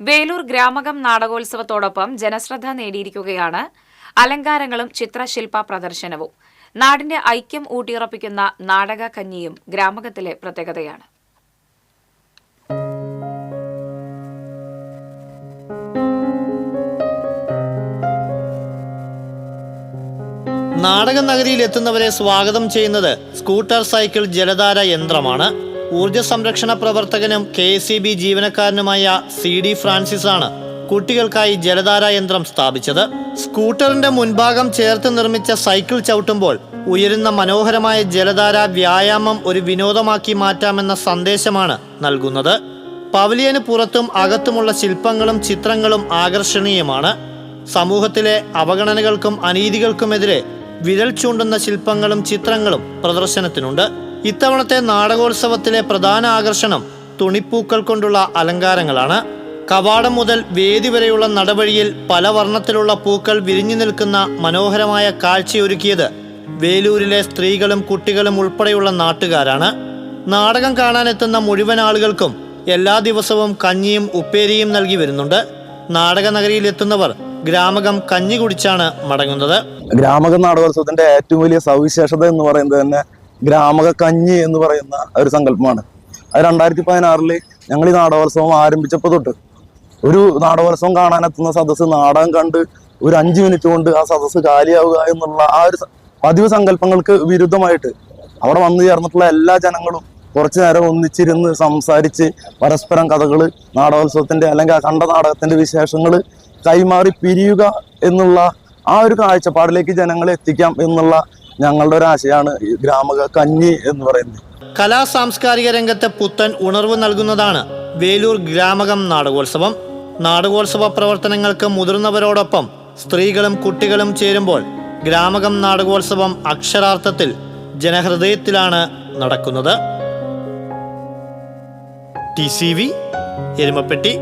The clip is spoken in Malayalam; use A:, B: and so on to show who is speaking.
A: വേലൂർ ഗ്രാമകം നാടകോത്സവത്തോടൊപ്പം ജനശ്രദ്ധ നേടിയിരിക്കുകയാണ്. അലങ്കാരങ്ങളും ചിത്രശില്പ പ്രദർശനവും. നാടിന്റെ ഐക്യം ഊട്ടിയുറപ്പിക്കുന്ന നാടക കഞ്ഞിയും ഗ്രാമകത്തിലെ പ്രത്യേകതയാണ്.
B: നാടക നഗരിയിൽ എത്തുന്നവരെ സ്വാഗതം ചെയ്യുന്നത് സ്കൂട്ടർ സൈക്കിൾ ജലധാര യന്ത്രമാണ്. ഊർജ സംരക്ഷണ പ്രവർത്തകനും കെ എസ് സി ബി ജീവനക്കാരനുമായ സി ഡി ഫ്രാൻസിസ് ആണ് കുട്ടികൾക്കായി ജലധാര യന്ത്രം സ്ഥാപിച്ചത്. സ്കൂട്ടറിന്റെ മുൻഭാഗം ചേർത്ത് നിർമ്മിച്ച സൈക്കിൾ ചവിട്ടുമ്പോൾ ഉയരുന്ന മനോഹരമായ ജലധാര വ്യായാമം ഒരു വിനോദമാക്കി മാറ്റാമെന്ന സന്ദേശമാണ് നൽകുന്നത്. പവലിയന് പുറത്തും അകത്തുമുള്ള ശില്പങ്ങളും ചിത്രങ്ങളും ആകർഷണീയമാണ്. സമൂഹത്തിലെ അവഗണനകൾക്കും അനീതികൾക്കുമെതിരെ വിരൽ ചൂണ്ടുന്ന ശില്പങ്ങളും ചിത്രങ്ങളും പ്രദർശനത്തിനുണ്ട്. ഇത്തവണത്തെ നാടകോത്സവത്തിലെ പ്രധാന ആകർഷണം തുണിപ്പൂക്കൾ കൊണ്ടുള്ള അലങ്കാരങ്ങളാണ്. കവാടം മുതൽ വേദി വരെയുള്ള നടവഴിയിൽ പല വർണത്തിലുള്ള പൂക്കൾ വിരിഞ്ഞു നിൽക്കുന്ന മനോഹരമായ കാഴ്ചയൊരുക്കിയത് വേലൂരിലെ സ്ത്രീകളും കുട്ടികളും ഉൾപ്പെടെയുള്ള നാട്ടുകാരാണ്. നാടകം കാണാനെത്തുന്ന മുഴുവൻ ആളുകൾക്കും എല്ലാ ദിവസവും കഞ്ഞിയും ഉപ്പേരിയും നൽകി വരുന്നുണ്ട്. നാടക നഗരിയിൽ എത്തുന്നവർ ഗ്രാമകം കഞ്ഞി കുടിച്ചാണ് മടങ്ങുന്നത്.
C: ഗ്രാമകം നാടകോത്സവത്തിന്റെ ഏറ്റവും വലിയ സവിശേഷത എന്ന് പറയുന്നത് തന്നെ ഗ്രാമക കഞ്ഞി എന്ന് പറയുന്ന ഒരു സങ്കല്പമാണ്. അത് രണ്ടായിരത്തി പതിനാറിൽ ഞങ്ങൾ ഈ നാടകോത്സവം ആരംഭിച്ചപ്പോൾ തൊട്ട് ഒരു നാടകോത്സവം കാണാനെത്തുന്ന സദസ്സ് നാടകം കണ്ട് ഒരു അഞ്ച് മിനിറ്റ് കൊണ്ട് ആ സദസ്സ് കാലിയാവുക എന്നുള്ള ആ ഒരു പതിവ് സങ്കല്പങ്ങൾക്ക് വിരുദ്ധമായിട്ട് അവിടെ വന്നു ചേർന്നിട്ടുള്ള എല്ലാ ജനങ്ങളും കുറച്ചു നേരം ഒന്നിച്ചിരുന്ന് സംസാരിച്ച് പരസ്പരം കഥകൾ നാടകോത്സവത്തിന്റെ അല്ലെങ്കിൽ ആ കണ്ട നാടകത്തിന്റെ വിശേഷങ്ങൾ കൈമാറി പിരിയുക എന്നുള്ള ആ ഒരു കാഴ്ചപ്പാടിലേക്ക് ജനങ്ങളെ എത്തിക്കാം എന്നുള്ള ഞങ്ങളുടെ ഒരു ആശയമാണ് ഈ ഗ്രാമക കഞ്ഞി എന്ന് പറയുന്നത്.
B: കലാ സാംസ്കാരിക രംഗത്തെ പുത്തൻ ഉണർവ് നൽകുന്നതാണ് വേലൂർ ഗ്രാമകം നാടകോത്സവം. നാടകോത്സവ പ്രവർത്തനങ്ങൾക്ക് മുതിർന്നവരോടൊപ്പം സ്ത്രീകളും കുട്ടികളും ചേരുമ്പോൾ ഗ്രാമകം നാടകോത്സവം അക്ഷരാർത്ഥത്തിൽ ജനഹൃദയത്തിലാണ് നടക്കുന്നത്. T C V Erumapetty